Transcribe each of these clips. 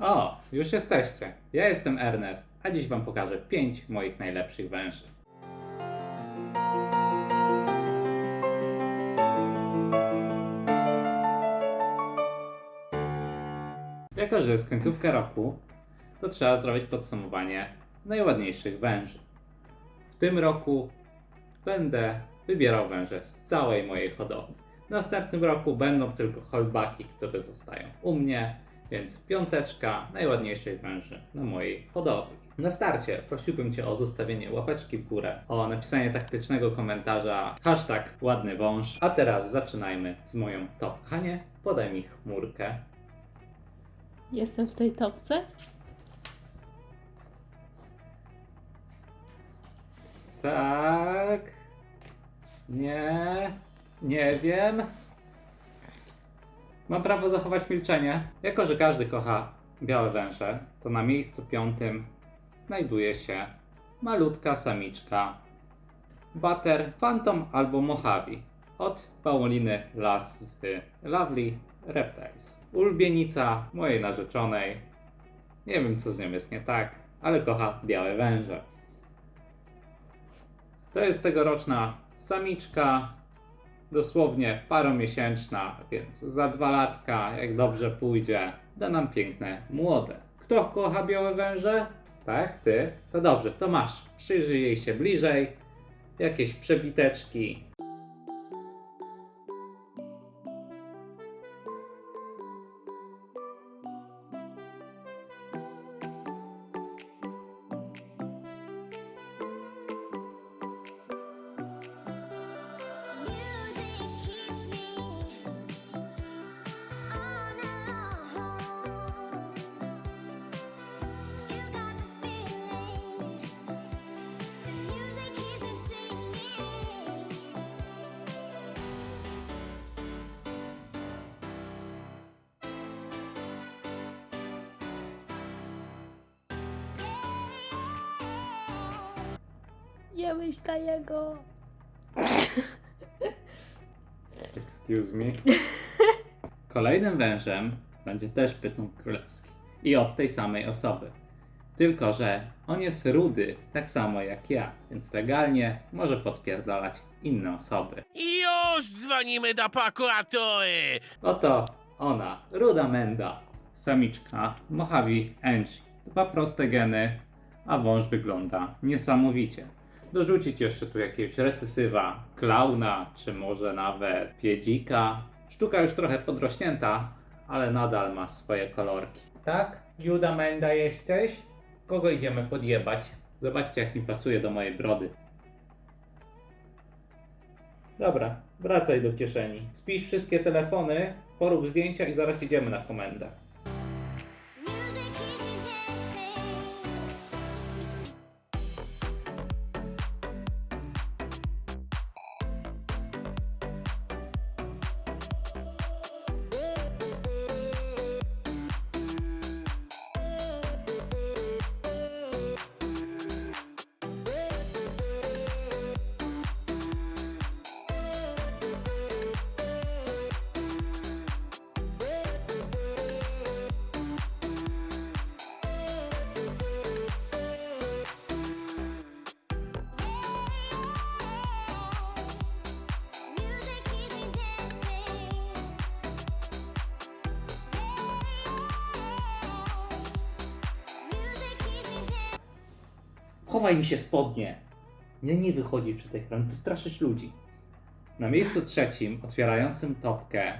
O, już jesteście. Ja jestem Ernest, a dziś Wam pokażę 5 moich najlepszych węży. Jako, że jest końcówka roku, to trzeba zrobić podsumowanie najładniejszych węży. W tym roku będę wybierał węże z całej mojej hodowli. W następnym roku będą tylko holdbacki, które zostają u mnie, więc piąteczka najładniejszych węży na mojej hodowli. Na starcie prosiłbym Cię o zostawienie łapeczki w górę, o napisanie taktycznego komentarza, hashtag ładny wąż. A teraz zaczynajmy z moją top. Hanie, podaj mi chmurkę. Jestem w tej topce? Tak. Nie. Nie wiem. Mam prawo zachować milczenie. Jako, że każdy kocha białe węże, to na miejscu piątym znajduje się malutka samiczka Butter Phantom albo Mojave od Pauliny Las z Lovely Reptiles. Ulubienica mojej narzeczonej. Nie wiem, co z nią jest nie tak, ale kocha białe węże. To jest tegoroczna samiczka, dosłownie paromiesięczna, więc za dwa latka, jak dobrze pójdzie, da nam piękne młode. Kto kocha białe węże? Tak, ty? To dobrze, to masz. Przyjrzyj jej się bliżej. Jakieś przebiteczki. Nie myśl jego. Excuse me. Kolejnym wężem będzie też pyton królewski. I od tej samej osoby. Tylko, że on jest rudy, tak samo jak ja, więc legalnie może podpierdalać inne osoby. I już dzwonimy do prokuratury! Oto ona, ruda menda, samiczka, Mojave Angie. Dwa proste geny, a wąż wygląda niesamowicie. Dorzucić jeszcze tu jakiegoś recesywa, klauna, czy może nawet piedzika. Sztuka już trochę podrośnięta, ale nadal ma swoje kolorki. Tak? Juda Menda jesteś? Kogo idziemy podjebać? Zobaczcie jak mi pasuje do mojej brody. Dobra, wracaj do kieszeni. Spisz wszystkie telefony, porób zdjęcia i zaraz idziemy na komendę. Chowaj mi się w spodnie! Nie, nie wychodzi przed ekran, by straszyć ludzi. Na miejscu trzecim, otwierającym topkę,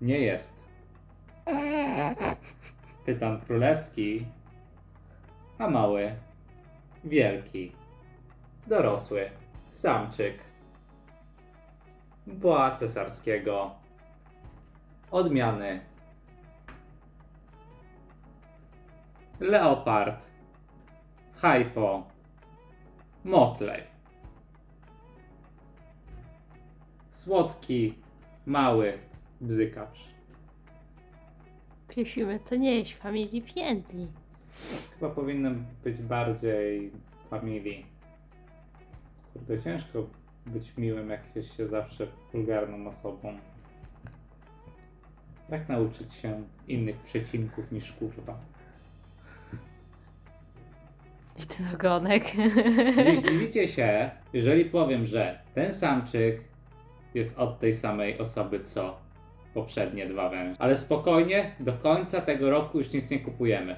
nie jest. Pytan królewski, a mały, wielki, dorosły, samczyk, boa cesarskiego, odmiany, leopard, hypo, motley. Słodki, mały bzykacz. Piesimy, to nie jest family friendly. Chyba powinienem być bardziej familii. Kurde, ciężko być miłym, jak jest się zawsze wulgarną osobą. Tak nauczyć się innych przecinków niż kurwa. I ten ogonek. Nie zdziwicie się, jeżeli powiem, że ten samczyk jest od tej samej osoby co poprzednie dwa węże. Ale spokojnie, do końca tego roku już nic nie kupujemy.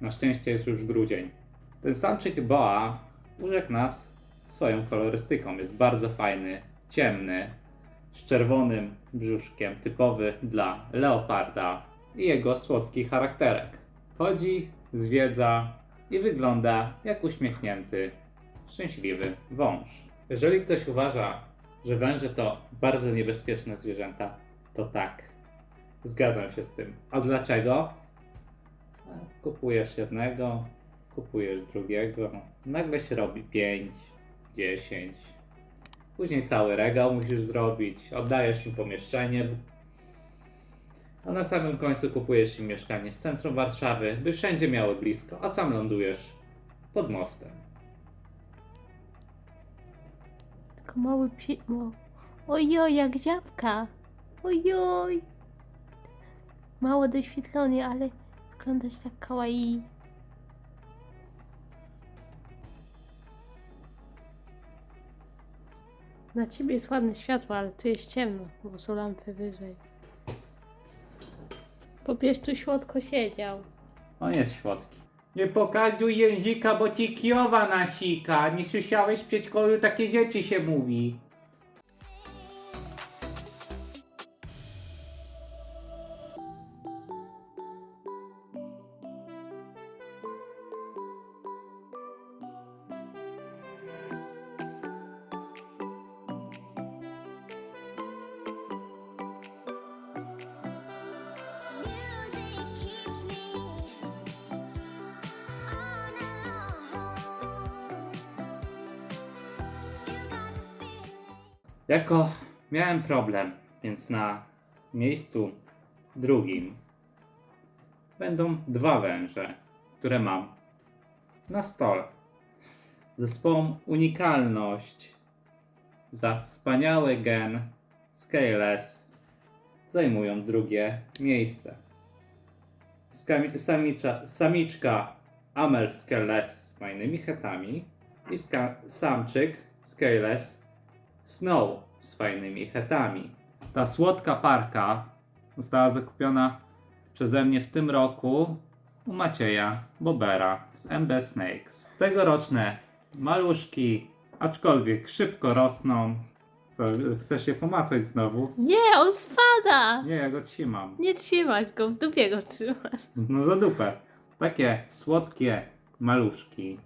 Na szczęście jest już grudzień. Ten samczyk Boa urzekł nas swoją kolorystyką. Jest bardzo fajny, ciemny, z czerwonym brzuszkiem, typowy dla leoparda i jego słodki charakterek. Chodzi, zwiedza i wygląda jak uśmiechnięty, szczęśliwy wąż. Jeżeli ktoś uważa, że węże to bardzo niebezpieczne zwierzęta, to tak. Zgadzam się z tym. A dlaczego? Kupujesz jednego, kupujesz drugiego, nagle się robi 5, 10. Później cały regał musisz zrobić, oddajesz im pomieszczenie, a na samym końcu kupujesz im mieszkanie w centrum Warszawy, by wszędzie miały blisko, a sam lądujesz pod mostem. Tylko mały psi... Ojoj, jak dziabka. Ojoj. Mało doświetlony, ale wyglądać tak kawaii. Na ciebie jest ładne światło, ale tu jest ciemno, bo są lampy wyżej. Pobierz tu słodko siedział. On jest słodki. Nie pokazuj języka, bo ci kijowa nasika. Nie słyszałeś w przedszkolu takie rzeczy się mówi. Jako miałem problem, więc na miejscu drugim będą dwa węże, które mam na stole. Zespołom Unikalność za wspaniały gen Scaleless zajmują drugie miejsce. Samicza, samiczka Amel Scaleless z fajnymi hetami i samczyk Scaleless Snow z fajnymi hetami. Ta słodka parka została zakupiona przeze mnie w tym roku u Macieja Bobera z MB Snakes. Tegoroczne maluszki, aczkolwiek szybko rosną. Co, chcesz je pomacać znowu? Nie, on spada! Nie, ja go trzymam. Nie trzymać go, w dupie go trzymasz. No za dupę. Takie słodkie maluszki.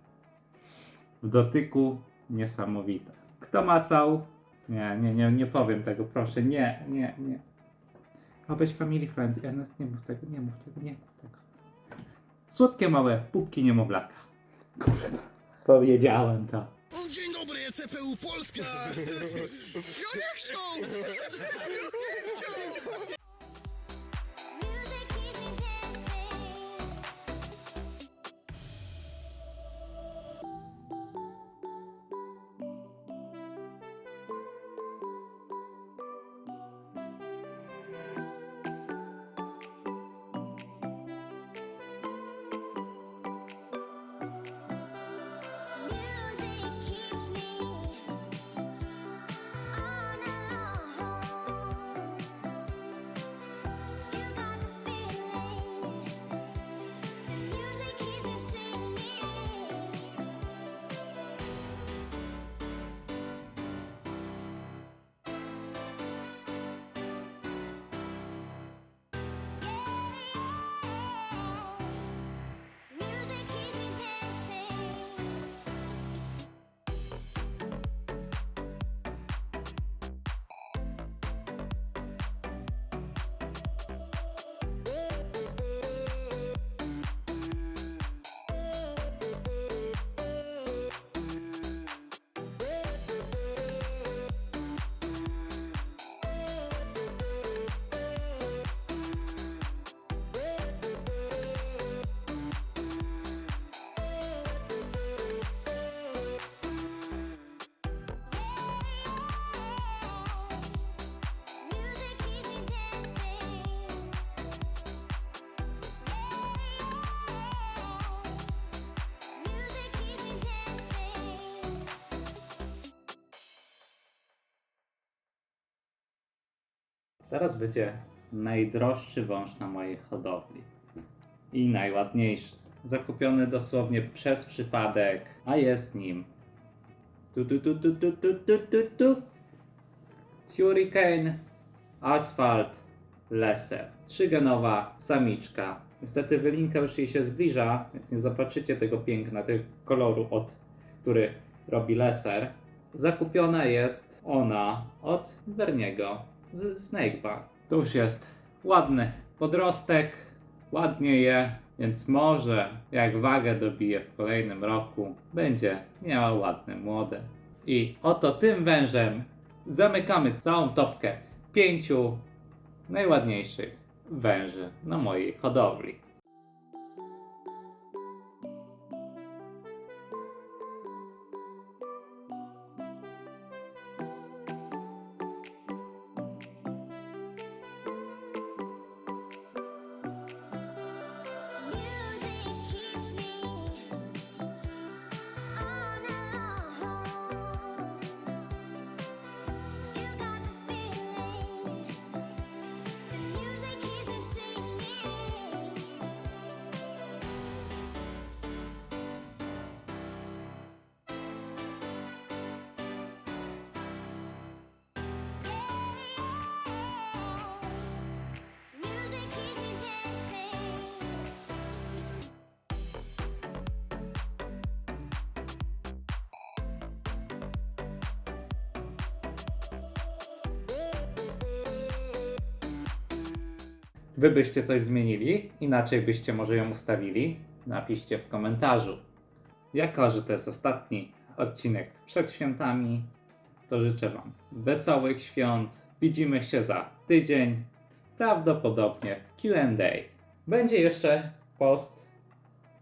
W dotyku niesamowite. Kto macał? Nie, nie, nie, nie powiem tego, proszę. Nie, nie, nie. Ma być family friend. Ernest, nie mów tego, nie mów tego, nie mów tego. Słodkie małe pupki niemowlaka. Kurwa. Powiedziałem to. O, dzień dobry, CPU Polska! Ja nie chciał! Teraz będzie najdroższy wąż na mojej hodowli. I najładniejszy. Zakupiony dosłownie przez przypadek, a jest nim. Tu tu tu tu tu tu tu tu tu. Hurricane Asphalt Lesser. Trzygenowa samiczka. Niestety wylinka już jej się zbliża, więc nie zobaczycie tego piękna, tego koloru, od, który robi Lesser. Zakupiona jest ona od Berniego z Snakeback. To już jest ładny podrostek, ładnie je, więc może jak wagę dobije w kolejnym roku, będzie miała ładne młode. I oto tym wężem zamykamy całą topkę pięciu najładniejszych węży na mojej hodowli. Wy byście coś zmienili, inaczej byście może ją ustawili? Napiszcie w komentarzu. Jako, że to jest ostatni odcinek przed świętami, to życzę Wam wesołych świąt. Widzimy się za tydzień, prawdopodobnie w QA. Będzie jeszcze post,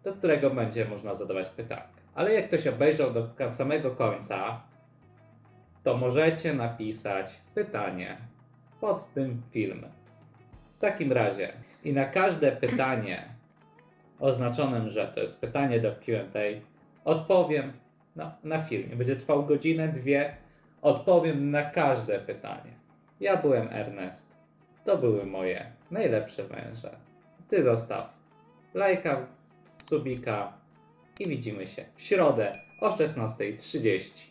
do którego będzie można zadawać pytania. Ale jak ktoś obejrzał do samego końca, to możecie napisać pytanie pod tym filmem. W takim razie i na każde pytanie oznaczonym, że to jest pytanie do QA, odpowiem no, na filmie. Będzie trwał godzinę, dwie. Odpowiem na każde pytanie. Ja byłem Ernest. To były moje najlepsze węże. Ty zostaw lajka, subika i widzimy się w środę o 16.30.